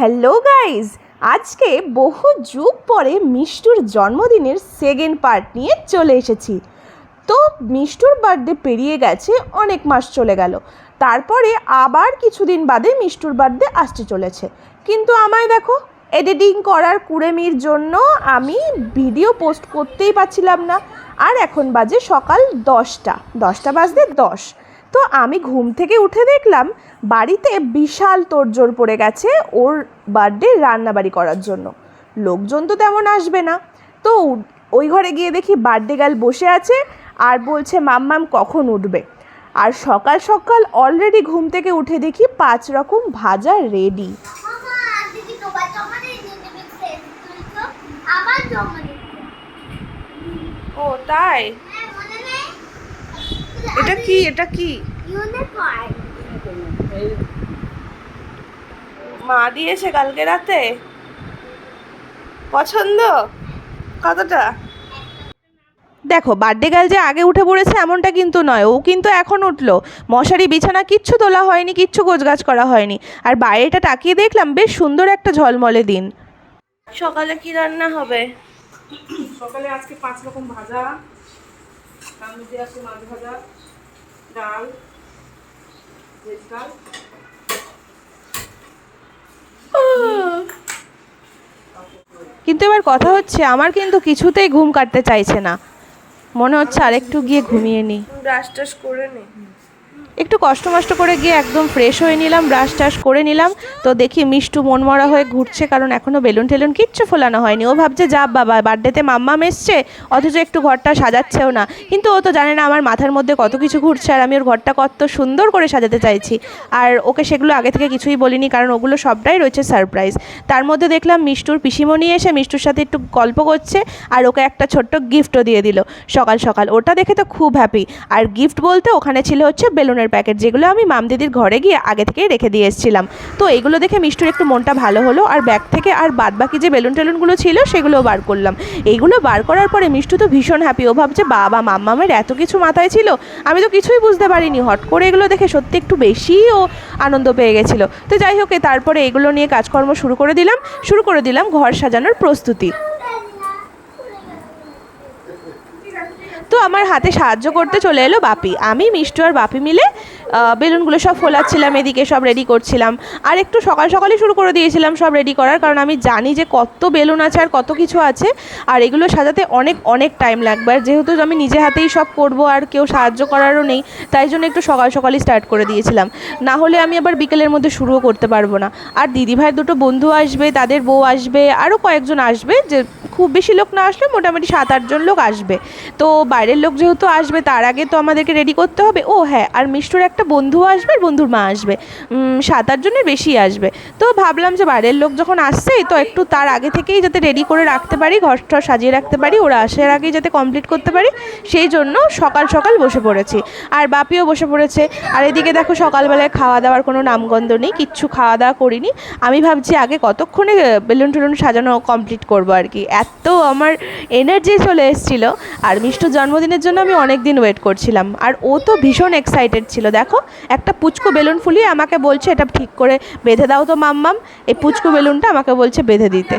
Hello guys আজকে বহু যুগ পরে মিষ্টুর জন্মদিনের সেকেন্ড পার্ট নিয়ে চলে এসেছি। তো মিষ্টুর বার্থডে পেরিয়ে গেছে, অনেক মাস চলে গেল। তারপরে আবার কিছুদিন বাদে মিষ্টুর বার্থডে আসতে চলেছে। কিন্তু আমায় দেখো এডিটিং করার কুড়েমির জন্য আমি ভিডিও পোস্ট করতেই পারছিলাম না। আর এখন বাজে সকাল দশটা দশটা বাজতে দশ। তো আমি ঘুম থেকে উঠে দেখলাম বাড়িতে বিশাল তোড়জোড় পড়ে গেছে ওর বার্থডে রান্নাবাড়ি করার জন্য। লোকজন তো তেমন আসবে না। তো ওই ঘরে গিয়ে দেখি বার্থডে গাল বসে আছে আর বলছে মাম্মাম কখন উঠবে? আর সকাল সকাল অলরেডি ঘুম থেকে উঠে দেখি পাঁচ রকম ভাজা রেডি ও দিদি তোমার জমা দিয়ে দিতে দিতে তুই তো আবার জমা দিতে ও তাই হ্যাঁ মনে নেই এটা কি? এটা কি? মা দিয়েছে কালকে রাতে? পছন্দ? কতটা? দেখো বার্থডে গার্ল যে আগে উঠে পড়েছে এমনটা কিন্তু নয় ও কিন্তু এখন উঠল। মশারি বিছানা কিচ্ছু তোলা হয়নি কিচ্ছু গোছগাছ করা হয়নি। আর বাইরেটা তাকিয়ে দেখলাম বেশ সুন্দর একটা ঝলমলে দিন। সকালে কি রান্না হবে? সকালে আজকে পাঁচ রকম ভাজা তার মধ্যে আছে মাছ ভাজা। ডাল ভেজ ডাল। কিন্তু এবার কথা হচ্ছে আমার কিন্তু কিছুতেই ঘুম কাটতে চাইছে না। মনে হচ্ছে আরেকটু গিয়ে ঘুমিয়ে নি ব্রাশ টাশ করে নে। একটু কষ্ট মষ্ট করে গিয়ে একদম ফ্রেশ হয়ে নিলাম ব্রাশ টাশ করে নিলাম। তো দেখি মিষ্টু মনমরা হয়ে ঘুরছে, কারণ এখনও বেলুন টেলুন কিচ্ছু ফোলানো হয়নি। ও ভাবছে, যা বাবা বার্থডেতে মাম্মাম এসছে, অথচ একটু ঘরটা সাজাচ্ছেও না। কিন্তু ও তো জানে না আমার মাথার মধ্যে কত কিছু ঘুরছে, আর আমি ওর ঘরটা কত সুন্দর করে সাজাতে চাইছি। আর ওকে সেগুলো আগে থেকে কিছুই বলিনি, কারণ ওগুলো সবটাই রয়েছে সারপ্রাইজ তার মধ্যে দেখলাম মিষ্টুর পিসিমণি এসে মিষ্টুর সাথে একটু গল্প করছে, আর ওকে একটা ছোট্ট গিফটও দিয়ে দিল। সকাল সকাল, ওটা দেখে তো খুব হ্যাপি আর গিফট বলতে ওখানে ছিল হচ্ছে বেলুনের প্যাকেট যেগুলো আমি মাম দিদির ঘরে গিয়ে আগে থেকেই রেখে দিয়ে এসেছিলাম। তো এগুলো দেখে মিষ্টুর একটু মনটা ভালো হলো আর ব্যাগ থেকে আর বাদ বাকি যে বেলুন টেলুনগুলো ছিল সেগুলোও বার করলাম। এইগুলো বার করার পরে মিষ্টু তো ভীষণ হ্যাপি ও ভাবছে, বাবা, মাম্মামের এত কিছু মাথায় ছিল, আমি তো কিছুই বুঝতে পারিনি। হট করে এগুলো দেখে সত্যি একটু বেশি ও আনন্দ পেয়ে গেছিল। তো যাই হোক তারপরে এগুলো নিয়ে কাজকর্ম শুরু করে দিলাম। শুরু করে দিলাম ঘর সাজানোর প্রস্তুতি। তো আমার হাতে সাহায্য করতে চলে এলো বাপি। আমি, মিষ্টু আর বাপি মিলে বেলুনগুলো সব ফোলাচ্ছিলাম, এদিকে সব রেডি করছিলাম। আর একটু সকাল সকালই শুরু করে দিয়েছিলাম সব রেডি করার, কারণ আমি জানি যে কত বেলুন আছে আর কত কিছু আছে, আর এগুলো সাজাতে অনেক অনেক টাইম লাগবে। আর যেহেতু আমি নিজে হাতেই সব করব, আর কেউ সাহায্য করারও নেই, তাই জন্য একটু সকাল সকালই স্টার্ট করে দিয়েছিলাম। না হলে আমি আবার বিকেলের মধ্যে শুরুও করতে পারব না। আর দিদিভাইয়ের দুটো বন্ধু আসবে, তাদের বউ আসবে আরও কয়েকজন আসবে, যে খুব বেশি লোক না আসলে মোটামুটি সাত আটজন লোক আসবে। তো বাইরের লোক যেহেতু আসবে, তার আগে তো আমাদেরকে রেডি করতে হবে। ও হ্যাঁ আর মিষ্টুর একটা বন্ধু আসবে আর বন্ধুর মা আসবে। সাত আটজনের বেশি আসবে। তো ভাবলাম যে বাইরের লোক যখন আসছে, তো একটু তার আগে থেকেই যাতে রেডি করে রাখতে পারি ঘর টর সাজিয়ে রাখতে পারি, ওরা আসার আগেই যাতে কমপ্লিট করতে পারি, সেই জন্য সকাল সকাল বসে পড়েছি। আর বাপিও বসে পড়েছে। আর এদিকে দেখো সকালবেলায় খাওয়া দাওয়ার কোনো নামগন্ধ নেই, কিচ্ছু খাওয়া দাওয়া করিনি। আমি ভাবছি আগে কতক্ষণে বেলুন টেলুন সাজানো কমপ্লিট করব আর কি। এত আমার এনার্জি চলে এসেছিল। আর মিষ্টুর জন্মদিনের জন্য আমি অনেক দিন ওয়েট করছিলাম। আর ও তো ভীষণ এক্সাইটেড ছিল। দেখো একটা পুচকু বেলুন ফুলিয়ে আমাকে বলছে, এটা ঠিক করে বেঁধে দাও তো, মাম্মাম। এই পুচকু বেলুনটা আমাকে বলছে, বেঁধে দিতে।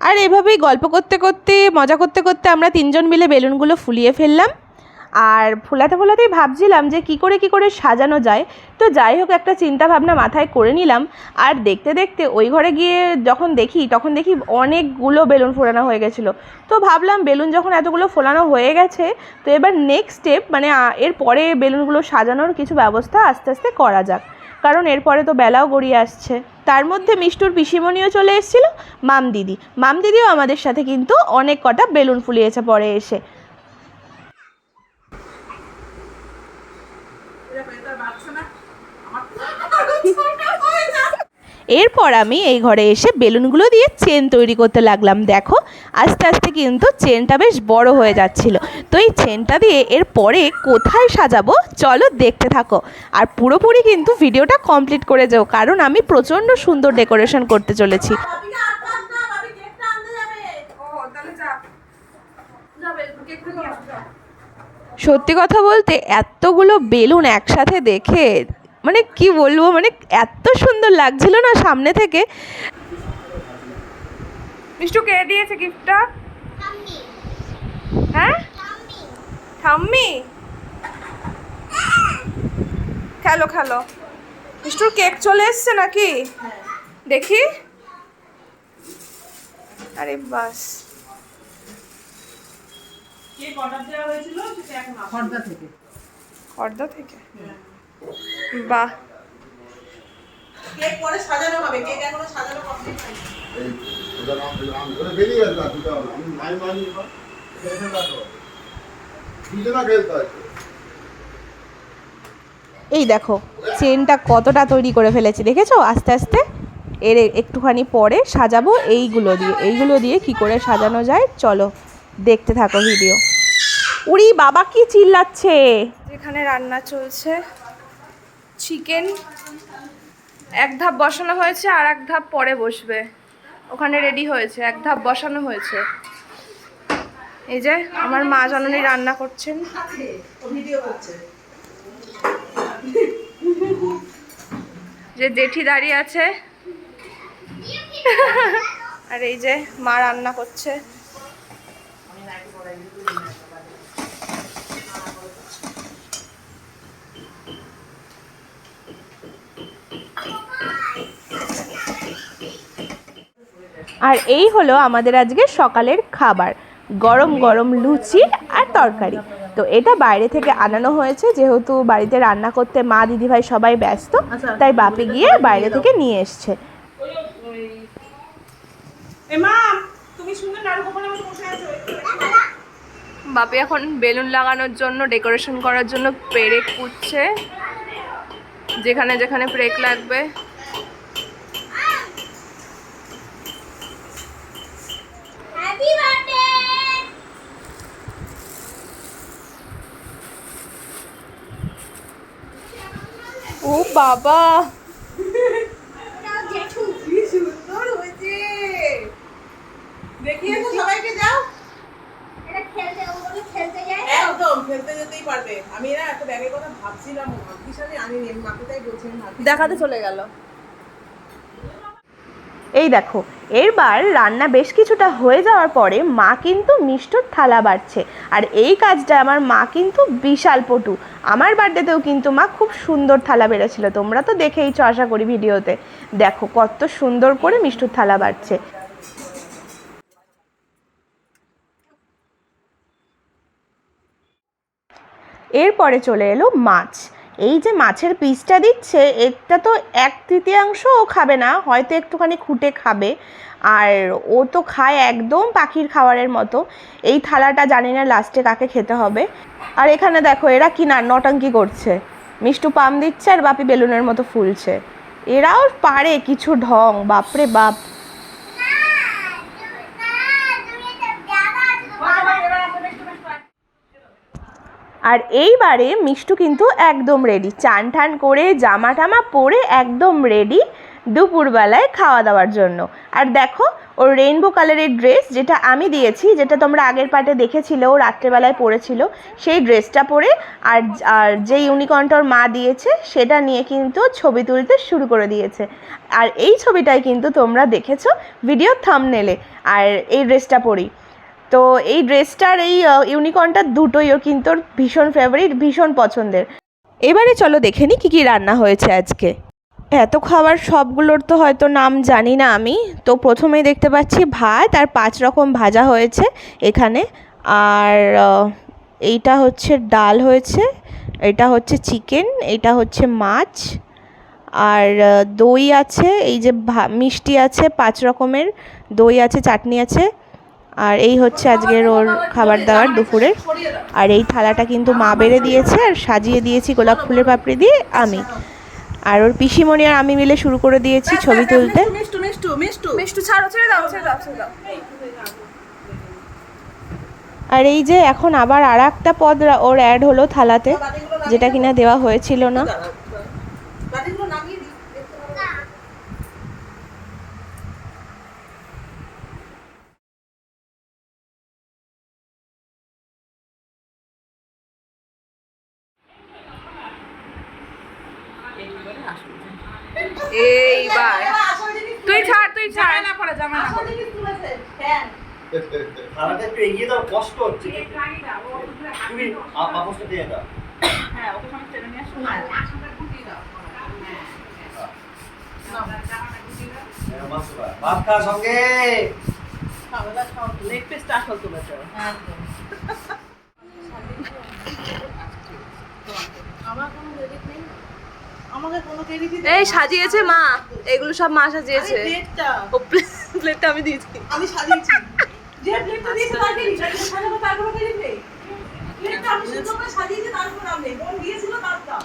আর এভাবেই গল্প করতে করতে, মজা করতে করতে আমরা তিনজন মিলে বেলুনগুলো ফুলিয়ে ফেললাম। আর ফোলাতে ফোলাতেই ভাবছিলাম যে কি করে কি করে সাজানো যায়। তো যাই হোক, একটা চিন্তা ভাবনা মাথায় করে নিলাম। আর দেখতে দেখতে ওই ঘরে গিয়ে যখন দেখি, তখন দেখি অনেকগুলো বেলুন ফোলানো হয়ে গেছিল। তো ভাবলাম বেলুন যখন এতগুলো ফোলানো হয়ে গেছে, তো এবার নেক্সট স্টেপ মানে এর পরে বেলুনগুলো সাজানোর কিছু ব্যবস্থা আস্তে আস্তে করা যাক। কারণ এরপরে তো বেলাও গড়িয়ে আসছে। তার মধ্যে মিষ্টুর পিসিমণিও চলে এসেছিল মাম দিদি মাম দিদিও আমাদের সাথে কিন্তু অনেক কটা বেলুন ফুলিয়েছে পরে এসে। এরপর আমি এই ঘরে এসে বেলুনগুলো দিয়ে চেন তৈরি করতে লাগলাম। দেখো, আস্তে আস্তে কিন্তু চেনটা বেশ বড় হয়ে যাচ্ছিল। তো এই চেনটা দিয়ে এর পরে কোথায় সাজাবো? চলো দেখতে থাকো। আর পুরোপুরি কিন্তু ভিডিওটা কমপ্লিট করে যাও, কারণ আমি প্রচণ্ড সুন্দর ডেকোরেশন করতে চলেছি। সত্যি কথা বলতে, এতগুলো বেলুন একসাথে দেখে মানে কি বলব মানে এত সুন্দর লাগছিল না সামনে থেকে। মিষ্টু কে দিয়েছে গিফটটা হ্যাঁ? ঠাম্মি। খেলো খেলো। মিষ্টুর কেক চলে এসছে নাকি? দেখি। আরে বাস। কেক অর্ডার দেওয়া হয়েছিল সেটা এখন খর্দা থেকে। খর্দা থেকে বাহ। কেক পরে সাজানো হবে কেক এখনও সাজানো কমপ্লিট হয়নি। এই ওটা নাম নাম ধরে বেরিয়ে গেল দুটো আমি নাই মানি এবার এসে দেখো দুজনা খেলতে এই দেখো চেনটা কতটা তৈরি করে ফেলেছি দেখেছ? আস্তে আস্তে। এর একটুখানি পরে সাজাবো এইগুলো দিয়ে এইগুলো দিয়ে কি করে সাজানো যায়? চলো দেখতে থাকো ভিডিও উড়ি বাবা কি চিল্লাচ্ছে? যেখানে রান্না চলছে চিকেন এক ধাপ বসানো হয়েছে আর এক ধাপ পরে বসবে। ওখানে রেডি হয়েছে, এক ধাপ বসানো হয়েছে। এই যে, আমার মা জননী রান্না করছেন। যে জেঠি দাঁড়িয়ে আছে। আর এই যে মা রান্না করছে। আর এই হলো আমাদের আজকে সকালের খাবার। গরম গরম লুচি আর তরকারি। তো এটা বাইরে থেকে আনানো হয়েছে যেহেতু বাড়িতে রান্না করতে মা দিদিভাই সবাই ব্যস্ত তাই বাপি গিয়ে বাইরে থেকে নিয়ে এসছে। এ মা তুমি সুন্দর নাড়ু গোপালের মতো বসে আছো? বাপি এখন বেলুন লাগানোর জন্য ডেকোরেশন করার জন্য পেরেক পুচ্ছে যেখানে যেখানে পেরেক লাগবে। হ্যাপি বার্থডে ও বাবা। জেঠু। কি সুন্দর হয়েছে দেখিয়ে তো সবাইকে যাও। এটা খেলতে ওগুলো খেলতে যায় একদম খেলতে যেতেই পারবে। আমি না একটা ব্যাগের কথা ভাবছিলাম ভাবছিস আমি আনিনি মাকে তাই বলছি আমি দেখাতে চলে গেল। এই দেখো, এরবার রান্না বেশ কিছুটা হয়ে যাওয়ার পরে মা কিন্তু মিষ্টর থালা বাড়ছে। আর এই কাজটা আমার মা কিন্তু বিশাল পটু। আমার বার্থডেতেও কিন্তু মা খুব সুন্দর থালা বেড়েছিল। তোমরা তো দেখেইছো আশা করি ভিডিওতে। দেখো, কত সুন্দর করে মিষ্টুর থালা বাড়ছে। এরপরে চলে এলো মাছ। এই যে মাছের পিসটা দিচ্ছে, এটা তো এক তৃতীয়াংশও খাবে না, হয়তো একটুখানি খুঁটে খাবে। আর ও তো খায় একদম পাখির খাবারের মতো। এই থালাটা জানি না লাস্টে কাকে খেতে হবে। আর এখানে দেখো, এরা কি না নটাঙ্কি করছে। মিষ্টু পাম দিচ্ছে আর বাপি বেলুনের মতো ফুলছে। এরাও পারে কিছু ঢং, বাপরে বাপ তুমি এটা জায়গা আছে তো আর এইবারে মিষ্টু কিন্তু একদম রেডি চান টান করে জামা টামা পরে একদম রেডি দুপুরবেলায় খাওয়া দাওয়ার জন্য। আর দেখো, ওর রেইনবো কালারের ড্রেস যেটা আমি দিয়েছি, যেটা তোমরা আগের পার্টে দেখেছিলে, ও রাত্রেবেলায় পরেছিল, সেই ড্রেসটা পরে আর আর যে ইউনিকর্নটা মা দিয়েছে, সেটা নিয়ে কিন্তু ছবি তুলতে শুরু করে দিয়েছে। আর এই ছবিটাই কিন্তু তোমরা দেখেছ ভিডিও থামনেলে আর এই ড্রেসটা পরেই। তো এই ড্রেসটার, এই ইউনিকর্নটা দুটোই ওর কিন্তু ওর ভীষণ ফেভারিট ভীষণ পছন্দের। এবারে চলো দেখে নিই কী কী রান্না হয়েছে আজকে। এত খাবার, সবগুলোর তো হয়তো নাম জানি না আমি। তো প্রথমেই দেখতে পাচ্ছি ভাত আর পাঁচ রকম ভাজা হয়েছে এখানে। আর এইটা হচ্ছে ডাল হয়েছে, এটা হচ্ছে চিকেন, এটা হচ্ছে মাছ। আর দই আছে, এই যে মিষ্টি আছে পাঁচ রকমের, দই আছে, চাটনি আছে। আর এই হচ্ছে আজকের ওর খাবার দাবার দুপুরের আর এই থালাটা কিন্তু মা বেড়ে দিয়েছে আর সাজিয়ে দিয়েছি গোলাপ ফুলের পাপড়ি দিয়ে আমি। আর ওর পিসিমণি আর আমি মিলে শুরু করে দিয়েছি ছবি তুলতে। মিষ্টু মিষ্টু মিষ্টু। মিষ্টু ছাড়ো ছেড়ে দাও ছেড়ে দাও ছেড়ে দাও। আর এই যে এখন আবার আর একটা পদ ওর অ্যাড হলো থালাতে যেটা কিনা দেওয়া হয়েছিল না বাটিগুলো নামিয়ে দিই দেখতে পাবো। না এইবার। তুই ছাড় তুই ছাড়। না পরে জামা না খানাটা একটু এগিয়ে দাও কষ্ট হচ্ছে। তুমি আ- পাপোশটা দিয়ে দাও। হ্যাঁ ওকে সঙ্গে টেনে নিয়ে আসো। হ্যাঁ। ভাত খা সঙ্গে লেগ পিসটা আসল তুলেছে। আমাকে কোনো ক্রেডিট দিতে এই সাজিয়েছে মা। এগুলো সব মা সাজিয়েছে। ও প্লেটটা আমি দিয়েছি। আমি সাজিয়েছি। যে প্লেটটা দিয়েছি তার কোনো ক্রেডিট নেই। প্লেটটা আমি সুন্দর করে সাজিয়েছি তার কোনো নাম নেই। বোন দিয়েছিল তার দাম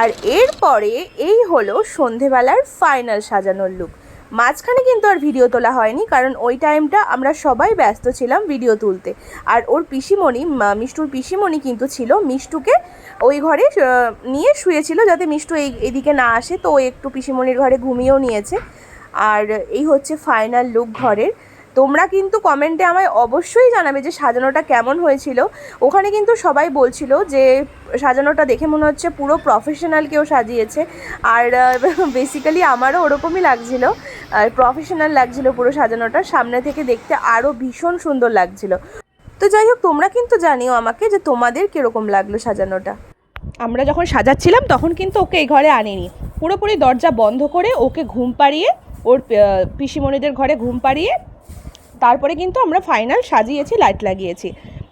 আর এরপরে এই হলো সন্ধেবেলার ফাইনাল সাজানোর লুক মাঝখানে কিন্তু আর ভিডিও তোলা হয়নি, কারণ ওই টাইমটা আমরা সবাই ব্যস্ত ছিলাম ভিডিও তুলতে। আর ওর পিসিমণি মিষ্টুর পিসিমণি কিন্তু ছিল, মিষ্টুকে ওই ঘরে নিয়ে শুয়েছিল যাতে মিষ্টু এই, এদিকে না আসে। তো ও একটু পিসিমণির ঘরে ঘুমিয়েও নিয়েছে। আর এই হচ্ছে ফাইনাল লুক ঘরের। তোমরা কিন্তু কমেন্টে আমায় অবশ্যই জানাবে যে সাজানোটা কেমন হয়েছিল। ওখানে কিন্তু সবাই বলছিল যে সাজানোটা দেখে মনে হচ্ছে পুরো প্রফেশনাল কেউ সাজিয়েছে। আর বেসিক্যালি আমারও ওরকমই লাগছিল। আর প্রফেশনাল লাগছিল পুরো সাজানোটা। সামনে থেকে দেখতে আরও ভীষণ সুন্দর লাগছিল। তো যাই হোক, তোমরা কিন্তু জানিও আমাকে যে তোমাদের কীরকম লাগল সাজানোটা। আমরা যখন সাজাচ্ছিলাম, তখন কিন্তু ওকে এই ঘরে আনিনি। পুরোপুরি দরজা বন্ধ করে ওকে ঘুম পাড়িয়ে, ওর পিসিমণিদের ঘরে ঘুম পাড়িয়ে তারপরে কিন্তু আমরা ফাইনাল সাজিয়েছি লাইট লাগিয়েছি।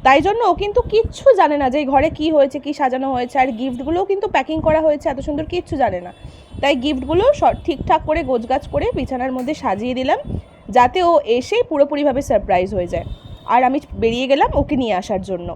তাই জন্য ও কিন্তু কিচ্ছু জানে না যে ঘরে কি হয়েছে, কি সাজানো হয়েছে, আর গিফটগুলোও কিন্তু প্যাকিং করা হয়েছে, এত সুন্দর কিচ্ছু জানে না। তাই গিফটগুলো ঠিকঠাক করে গোছগাছ করে বিছানার মধ্যে সাজিয়ে দিলাম, যাতে ও এসেই পুরোপুরিভাবে সারপ্রাইজ হয়ে যায়। আর আমি বেরিয়ে গেলাম ওকে নিয়ে আসার জন্য।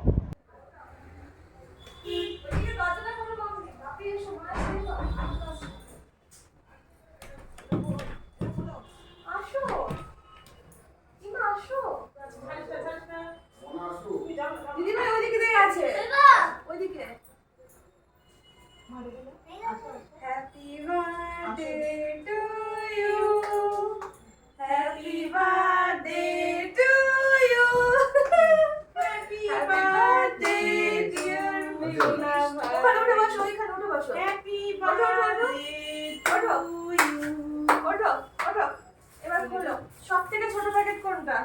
এবার খোলো। সব থেকে ছোট প্যাকেট কোনটা?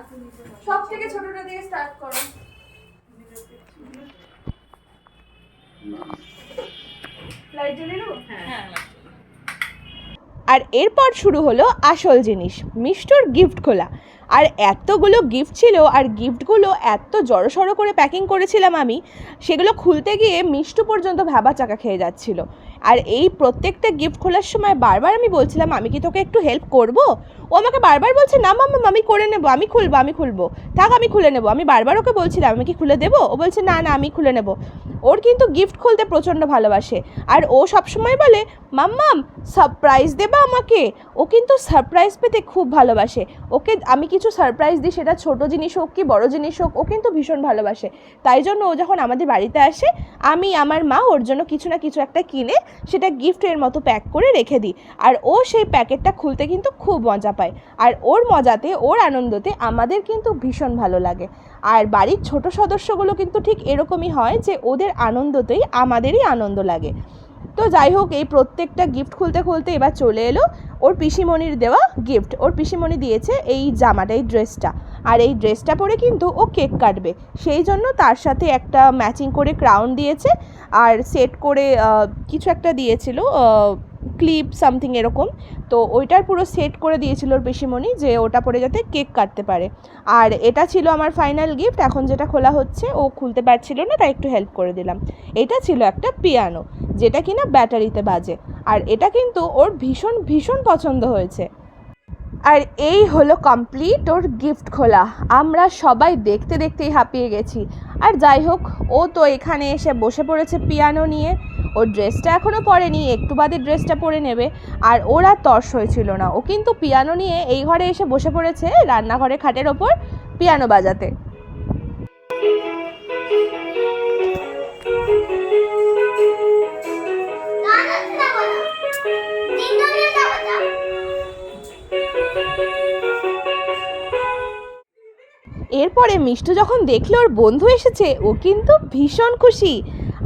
সব থেকে ছোটটা দিয়ে স্টার্ট করো। লাইট জ্বালিয়ে হ্যাঁ। আর এরপর শুরু হলো আসল জিনিস মিষ্টর গিফট খোলা। আর এতগুলো গিফট ছিল আর গিফটগুলো এত জড়সড়ো করে প্যাকিং করেছিলাম আমি সেগুলো খুলতে গিয়ে মিষ্টু পর্যন্ত ভাবা চাকা খেয়ে যাচ্ছিল। আর এই প্রত্যেকটা গিফট খোলার সময় বারবার আমি বলছিলাম, আমি কি তোকে একটু হেল্প করব? ও আমাকে বারবার বলছে, না মাম্মা, আমি করে নেব, আমি খুলবো আমি খুলবো। থাক, আমি খুলে নেব। আমি বারবার ওকে বলছিলাম, আমি কি খুলে দেবো? ও বলছে, না না, আমি খুলে নেব। ওর কিন্তু গিফট খুলতে প্রচণ্ড ভালোবাসে। আর ও সবসময় বলে মাম্মাম সারপ্রাইজ দেবা আমাকে। ও কিন্তু সারপ্রাইজ পেতে খুব ভালোবাসে। ওকে আমি কিছু সারপ্রাইজ দিই, সেটা ছোট জিনিস হোক কি বড় জিনিস হোক, ও কিন্তু ভীষণ ভালোবাসে। তাই জন্য ও যখন আমাদের বাড়িতে আসে, আমি, আমার মা ওর জন্য কিছু না কিছু একটা কিনে সেটা গিফটের মতো প্যাক করে রেখে দিই। আর ও সেই প্যাকেটটা খুলতে কিন্তু খুব মজা পায়। আর ওর মজাতে, ওর আনন্দতে আমাদের কিন্তু ভীষণ ভালো লাগে। আর বাড়ির ছোট সদস্যগুলো কিন্তু ঠিক এরকমই হয় যে ওদের আনন্দতেই আমাদেরই আনন্দ লাগে। তো যাই হোক, এই প্রত্যেকটা গিফট খুলতে খুলতে এবার চলে এলো ওর পিসিমণির দেওয়া গিফট ওর পিসিমণি দিয়েছে এই জামাটা, এই ড্রেসটা আর এই ড্রেসটা পরে কিন্তু ও কেক কাটবে। সেই জন্য তার সাথে একটা ম্যাচিং করে ক্রাউন দিয়েছে। আর সেট করে কিছু একটা দিয়েছিল ক্লিপ সামথিং এরকম। তো ওইটার পুরো সেট করে দিয়েছিল ওর পিসিমণি যে ওটা পরে যাতে কেক কাটতে পারে। আর এটা ছিল আমার ফাইনাল গিফট এখন যেটা খোলা হচ্ছে, ও খুলতে পারছিল না, তাই একটু হেল্প করে দিলাম। এটা ছিল একটা পিয়ানো যেটা কিনা ব্যাটারিতে বাজে। আর এটা কিন্তু ওর ভীষণ ভীষণ পছন্দ হয়েছে। আর এই হলো কমপ্লিট ওর গিফট খোলা। আমরা সবাই দেখতে, দেখতেই হাঁপিয়ে গেছি। আর যাই হোক, ও তো এখানে এসে বসে পড়েছে পিয়ানো নিয়ে। ওর ড্রেসটা এখনও পরেনি, একটু বাদে ড্রেসটা পরে নেবে। আর ওর আর তর্স হয়েছিল না। ও কিন্তু পিয়ানো নিয়ে এই ঘরে এসে বসে পড়েছে রান্নাঘরে খাটের ওপর পিয়ানো বাজাতে। এরপরে মিষ্টু যখন দেখল ওর বন্ধু এসেছে, ও কিন্তু ভীষণ খুশি।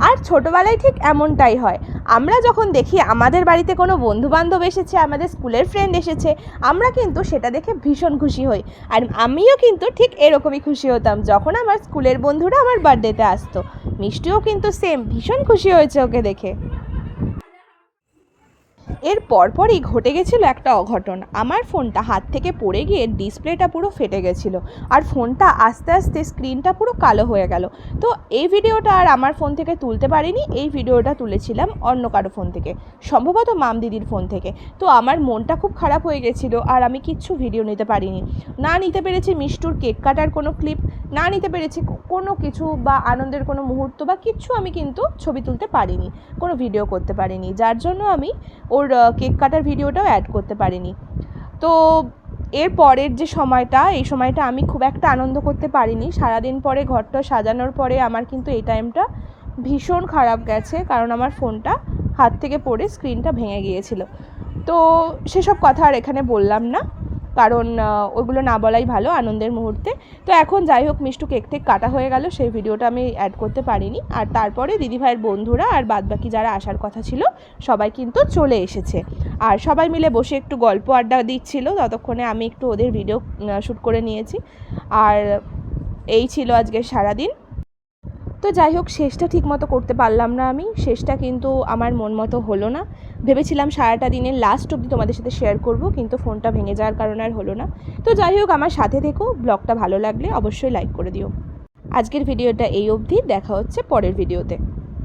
আর ছোটোবেলায় ঠিক এমনটাই হয়। আমরা যখন দেখি আমাদের বাড়িতে কোনো বন্ধুবান্ধব এসেছে, আমাদের স্কুলের ফ্রেন্ড এসেছে, আমরা কিন্তু সেটা দেখে ভীষণ খুশি হই। আর আমিও কিন্তু ঠিক এরকমই খুশি হতাম যখন আমার স্কুলের বন্ধুরা আমার বার্থডেতে আসতো। মিষ্টিও কিন্তু সেম ভীষণ খুশি হয়েছে ওকে দেখে। এর পরপরই ঘটে গেছিল একটা অঘটন। আমার ফোনটা হাত থেকে পড়ে গিয়ে ডিসপ্লেটা পুরো ফেটে গেছিল আর ফোনটা আস্তে আস্তে স্ক্রিনটা পুরো কালো হয়ে গেল। তো এই ভিডিওটা আর আমার ফোন থেকে তুলতে পারিনি, এই ভিডিওটা তুলেছিলাম অন্য কারও ফোন থেকে, সম্ভবত মাম দিদির ফোন থেকে। তো আমার মনটা খুব খারাপ হয়ে গেছিল আর আমি কিচ্ছু ভিডিও নিতে পারিনি। না নিতে পেরেছি মিষ্টুর কেক কাটার কোনো ক্লিপ না নিতে পেরেছি কোনো কিছু বা আনন্দের কোনো মুহূর্ত বা কিচ্ছু আমি কিন্তু ছবি তুলতে পারিনি, কোনো ভিডিও করতে পারিনি, যার জন্য আমি ওর কেক কাটার ভিডিওটাও অ্যাড করতে পারিনি। তো এর পরের যে সময়টা, এই সময়টা আমি খুব একটা আনন্দ করতে পারিনি, সারাদিন পরে ঘরটা সাজানোর পরে আমার কিন্তু এই টাইমটা ভীষণ খারাপ গেছে, কারণ আমার ফোনটা হাত থেকে পড়ে স্ক্রিনটা ভেঙে গিয়েছিল। তো সেসব কথা আর এখানে বললাম না। কারণ ওগুলো না বলাই ভালো আনন্দের মুহূর্তে। তো এখন যাই হোক, মিষ্টু কেক টেক কাটা হয়ে গেল, সেই ভিডিওটা আমি অ্যাড করতে পারিনি। আর তারপরে দিদিভাইয়ের বন্ধুরা আর বাদবাকি যারা আসার কথা ছিল, সবাই কিন্তু চলে এসেছে। আর সবাই মিলে বসে একটু গল্প আড্ডা দিচ্ছিল, ততক্ষণে আমি একটু ওদের ভিডিও শ্যুট করে নিয়েছি। আর এই ছিল আজকে সারাদিন। তো যাই হোক, শেষটা ঠিক মতো করতে পারলাম না আমি। শেষটা কিন্তু আমার মন মতো হলো না। ভেবেছিলাম সারাটা দিনের লাস্ট অবধি তোমাদের সাথে শেয়ার করব, কিন্তু ফোনটা ভেঙে যাওয়ার কারণে আর হলো না। তো যাই হোক, আমার সাথে থেকো। ব্লগটা ভালো লাগলে অবশ্যই লাইক করে দিও। আজকের ভিডিওটা এই অবধি। দেখা হচ্ছে পরের ভিডিওতে